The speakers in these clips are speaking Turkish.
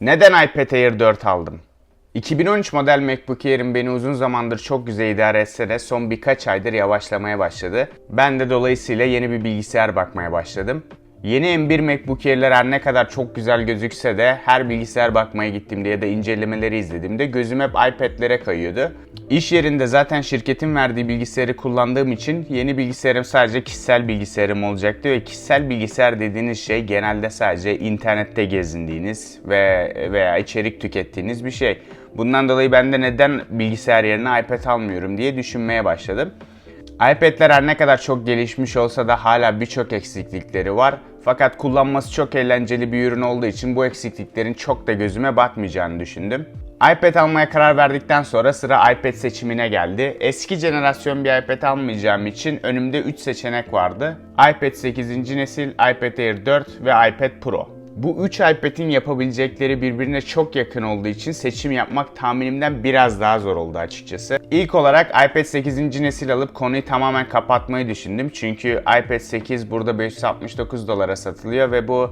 Neden iPad Air 4 aldım? 2013 model MacBook Air'im beni uzun zamandır çok güzel idare etse de son birkaç aydır yavaşlamaya başladı. Ben de dolayısıyla yeni bir bilgisayar bakmaya başladım. Yeni M1 MacBook Air'ler her ne kadar çok güzel gözükse de her bilgisayar bakmaya gittiğimde ya da incelemeleri izlediğimde gözüm hep iPad'lere kayıyordu. İş yerinde zaten şirketin verdiği bilgisayarı kullandığım için yeni bilgisayarım sadece kişisel bilgisayarım olacaktı ve kişisel bilgisayar dediğiniz şey genelde sadece internette gezindiğiniz ve veya içerik tükettiğiniz bir şey. Bundan dolayı ben de neden bilgisayar yerine iPad almıyorum diye düşünmeye başladım. iPad'ler her ne kadar çok gelişmiş olsa da hala birçok eksiklikleri var. Fakat kullanması çok eğlenceli bir ürün olduğu için bu eksikliklerin çok da gözüme batmayacağını düşündüm. iPad almaya karar verdikten sonra sıra iPad seçimine geldi. Eski jenerasyon bir iPad almayacağım için önümde 3 seçenek vardı. iPad 8. nesil, iPad Air 4 ve iPad Pro. Bu 3 iPad'in yapabilecekleri birbirine çok yakın olduğu için seçim yapmak tahminimden biraz daha zor oldu açıkçası. İlk olarak iPad 8. nesil alıp konuyu tamamen kapatmayı düşündüm. Çünkü iPad 8 burada 569 dolara satılıyor ve bu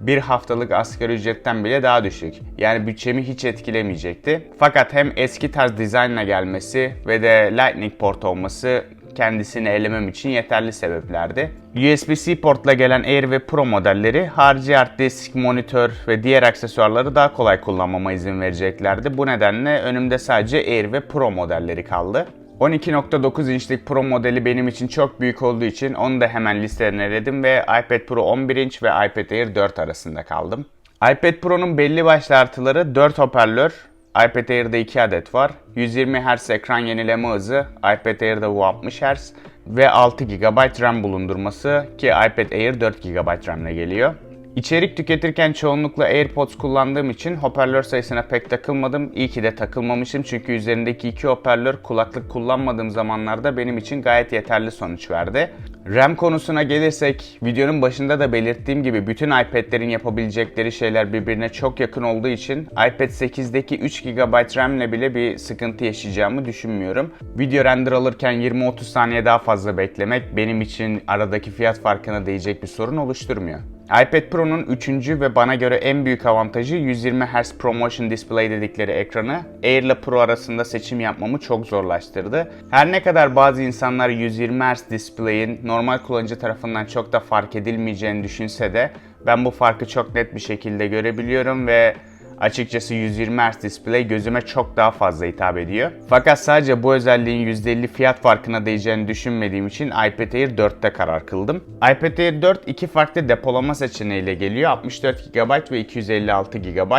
bir haftalık asgari ücretten bile daha düşük. Yani bütçemi hiç etkilemeyecekti. Fakat hem eski tarz dizaynla gelmesi ve de Lightning port olması kendisini elemem için yeterli sebeplerdi. USB-C portla gelen Air ve Pro modelleri harici hard disk, monitör ve diğer aksesuarları daha kolay kullanmama izin vereceklerdi. Bu nedenle önümde sadece Air ve Pro modelleri kaldı. 12.9 inçlik Pro modeli benim için çok büyük olduğu için onu da hemen listeden eledim ve iPad Pro 11 inç ve iPad Air 4 arasında kaldım. iPad Pro'nun belli başlı artıları 4 hoparlör, iPad Air'de 2 adet var. 120 Hz ekran yenileme hızı, iPad Air'de bu 60 Hz ve 6 GB RAM bulundurması ki iPad Air 4 GB RAM ile geliyor. İçerik tüketirken çoğunlukla AirPods kullandığım için hoparlör sayısına pek takılmadım. İyi ki de takılmamışım çünkü üzerindeki iki hoparlör kulaklık kullanmadığım zamanlarda benim için gayet yeterli sonuç verdi. RAM konusuna gelirsek, videonun başında da belirttiğim gibi bütün iPad'lerin yapabilecekleri şeyler birbirine çok yakın olduğu için iPad 8'deki 3 GB RAM ile bile bir sıkıntı yaşayacağımı düşünmüyorum. Video render alırken 20-30 saniye daha fazla beklemek benim için aradaki fiyat farkına değecek bir sorun oluşturmuyor. iPad Pro'nun 3. ve bana göre en büyük avantajı 120 Hz ProMotion Display dedikleri ekranı Air ile Pro arasında seçim yapmamı çok zorlaştırdı. Her ne kadar bazı insanlar 120 Hz display'in normal kullanıcı tarafından çok da fark edilmeyeceğini düşünse de ben bu farkı çok net bir şekilde görebiliyorum ve Açıkçası 120 Hz display gözüme çok daha fazla hitap ediyor. Fakat sadece bu özelliğin %50 fiyat farkına değeceğini düşünmediğim için iPad Air 4'te karar kıldım. iPad Air 4 iki farklı depolama seçeneğiyle geliyor. 64 GB ve 256 GB.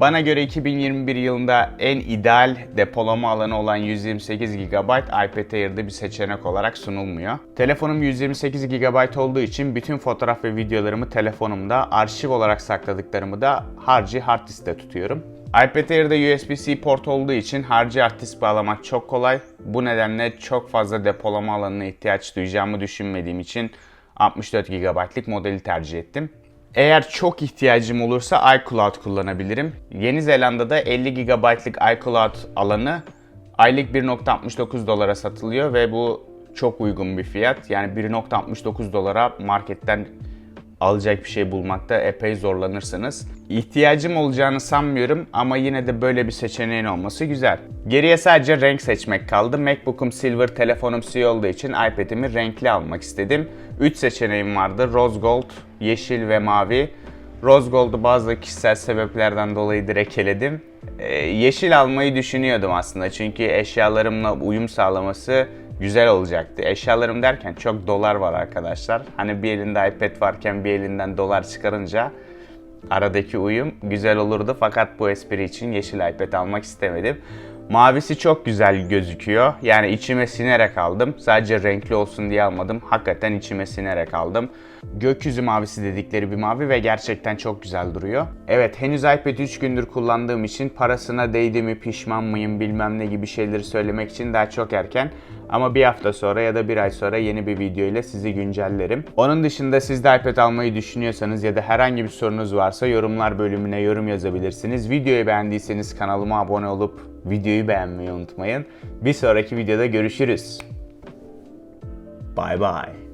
Bana göre 2021 yılında en ideal depolama alanı olan 128 GB iPad Air'de bir seçenek olarak sunulmuyor. Telefonum 128 GB olduğu için bütün fotoğraf ve videolarımı telefonumda, arşiv olarak sakladıklarımı da harcı hard diskte tutuyorum. iPad Air'de USB-C port olduğu için harcı hard disk bağlamak çok kolay. Bu nedenle çok fazla depolama alanına ihtiyaç duyacağımı düşünmediğim için 64 GB'lık modeli tercih ettim. Eğer çok ihtiyacım olursa iCloud kullanabilirim. Yeni Zelanda'da 50 GB'lık iCloud alanı aylık 1.69 dolara satılıyor ve bu çok uygun bir fiyat. Yani 1.69 dolara marketten alacak bir şey bulmakta epey zorlanırsınız. İhtiyacım olacağını sanmıyorum ama yine de böyle bir seçeneğin olması güzel. Geriye sadece renk seçmek kaldı. MacBook'um silver, telefonum siyah olduğu için iPad'imi renkli almak istedim. 3 seçeneğim vardı. Rose Gold, yeşil ve mavi. Rose Gold'u bazı kişisel sebeplerden dolayı direkt eledim. Ee, yeşil almayı düşünüyordum aslında çünkü eşyalarımla uyum sağlaması güzel olacaktı. Eşyalarım derken çok dolar var arkadaşlar. Hani bir elinde iPad varken bir elinden dolar çıkarınca aradaki uyum güzel olurdu. Fakat bu espri için yeşil iPad almak istemedim. Mavisi çok güzel gözüküyor. Yani içime sinerek aldım. Sadece renkli olsun diye almadım. Hakikaten içime sinerek aldım. Gökyüzü mavisi dedikleri bir mavi ve gerçekten çok güzel duruyor. Evet henüz iPad 3 gündür kullandığım için parasına değdi mi pişman mıyım bilmem ne gibi şeyleri söylemek için daha çok erken. Ama bir hafta sonra ya da bir ay sonra yeni bir video ile sizi güncellerim. Onun dışında siz de iPad almayı düşünüyorsanız ya da herhangi bir sorunuz varsa yorumlar bölümüne yorum yazabilirsiniz. Videoyu beğendiyseniz kanalıma abone olup videoyu beğenmeyi unutmayın. Bir sonraki videoda görüşürüz. Bye bye.